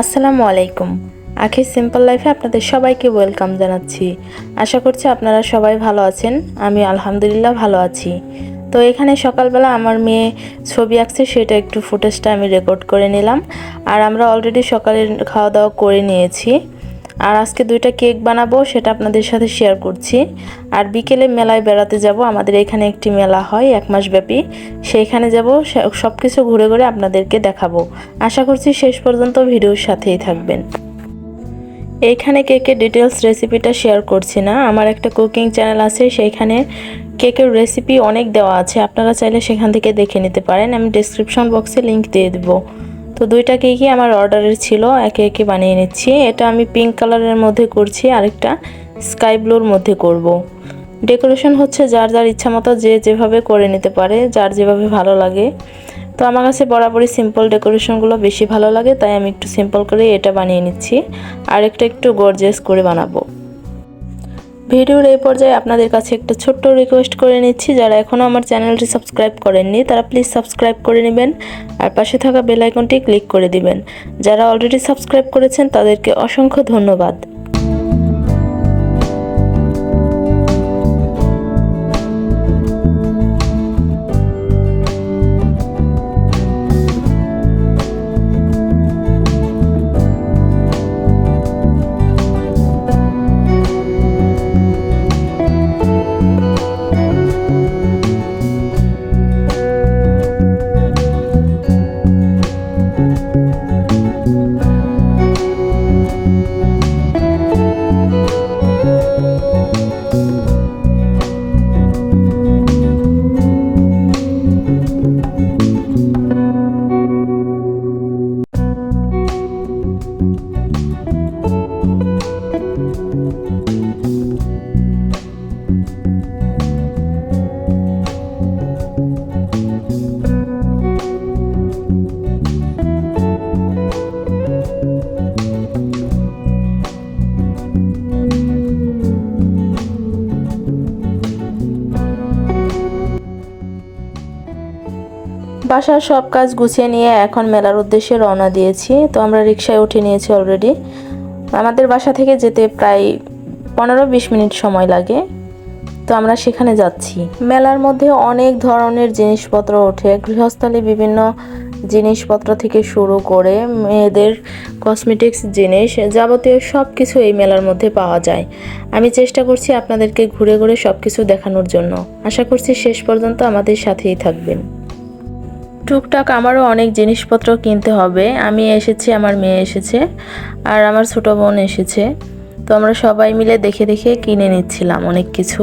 আসসালামু আলাইকুম। আখি সিম্পল লাইফে আপনাদের সবাইকে ওয়েলকাম জানাচ্ছি। আশা করছি আপনারা সবাই ভালো আছেন। আমি আলহামদুলিল্লাহ ভালো আছি। তো এখানে সকালবেলা আমার মেয়ে ছবি আঁকছে, সেটা একটু ফুটেজটা আমি রেকর্ড করে নিলাম। আর আমরা অলরেডি সকালে খাওয়া দাওয়া করে নিয়েছি। আর আজকে দুইটা কেক বানাবো, সেটা আপনাদের সাথে শেয়ার করছি। আর বিকেলে মেলায় বেড়াতে যাব, আমাদের এখানে একটি মেলা হয়, এক মাস ব্যাপী। সেইখানে যাব সব কিছু ঘুরে ঘুরে আপনাদেরকে দেখাবো। আশা করছি শেষ পর্যন্ত ভিডিওর সাথেই থাকবেন। এইখানে কেকের ডিটেলস রেসিপিটা শেয়ার করছি না। আমার একটা কুকিং চ্যানেল আছে, সেইখানে কেকের রেসিপি অনেক দেওয়া আছে। আপনারা চাইলে সেখান থেকে দেখে নিতে পারেন। আমি ডিসক্রিপশন বক্সে লিংক দিয়ে দেবো। তো দুইটা কেকই আমার অর্ডারের ছিল, একে একে বানিয়ে নিচ্ছি। এটা আমি পিঙ্ক কালারের মধ্যে করছি, আরেকটা স্কাই ব্লুর মধ্যে করব। ডেকোরেশন হচ্ছে যার যার ইচ্ছা মতো যে যেভাবে করে নিতে পারে, যার যেভাবে ভালো লাগে। তো আমার কাছে বরাবরই সিম্পল ডেকোরেশনগুলো বেশি ভালো লাগে, তাই আমি একটু সিম্পল করে এটা বানিয়ে নিচ্ছি। আর একটা একটু গর্জেস করে বানাবো। ভিডিওর এই পর্যায়ে আপনাদের কাছে একটা ছোট্ট রিকোয়েস্ট করে নিচ্ছি। যারা এখনও আমার চ্যানেলটি সাবস্ক্রাইব করেননি, তারা প্লিজ সাবস্ক্রাইব করে নেবেন আর পাশে থাকা বেল আইকনটি ক্লিক করে দিবেন। যারা অলরেডি সাবস্ক্রাইব করেছেন, তাদেরকে অসংখ্য ধন্যবাদ। বাসার সব কাজ গুছিয়ে নিয়ে এখন মেলার উদ্দেশ্যে রওনা দিয়েছি। তো আমরা রিক্সায় উঠে নিয়েছি অলরেডি আমাদের বাসা থেকে যেতে প্রায় পনেরো বিশ মিনিট সময় লাগে। তো আমরা সেখানে যাচ্ছি। মেলার মধ্যে অনেক ধরনের জিনিসপত্র ওঠে। গৃহস্থলে বিভিন্ন জিনিসপত্র থেকে শুরু করে মেয়েদের কসমেটিক্স জিনিস যাবতীয় সব কিছু এই মেলার মধ্যে পাওয়া যায়। আমি চেষ্টা করছি আপনাদেরকে ঘুরে ঘুরে সব কিছু দেখানোর জন্য। আশা করছি শেষ পর্যন্ত আমাদের সাথেই থাকবেন। টুকটাক আমারও অনেক জিনিসপত্র কিনতে হবে। আমি এসেছি, আমার মেয়ে এসেছে আর আমার ছোটো বোন এসেছে। তো আমরা সবাই মিলে দেখে দেখে কিনে নিচ্ছিলাম অনেক কিছু।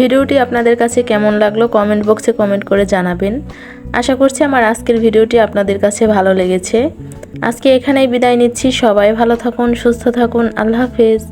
ভিডিওটি আপনাদের কাছে কেমন লাগল কমেন্ট বক্সে কমেন্ট করে জানাবেন। আশা করছি আমার আজকের ভিডিওটি আপনাদের কাছে ভালো লেগেছে। আজকে এখানেই বিদায় নিচ্ছি। সবাই ভালো থাকুন, সুস্থ থাকুন। আল্লাহ হাফেজ।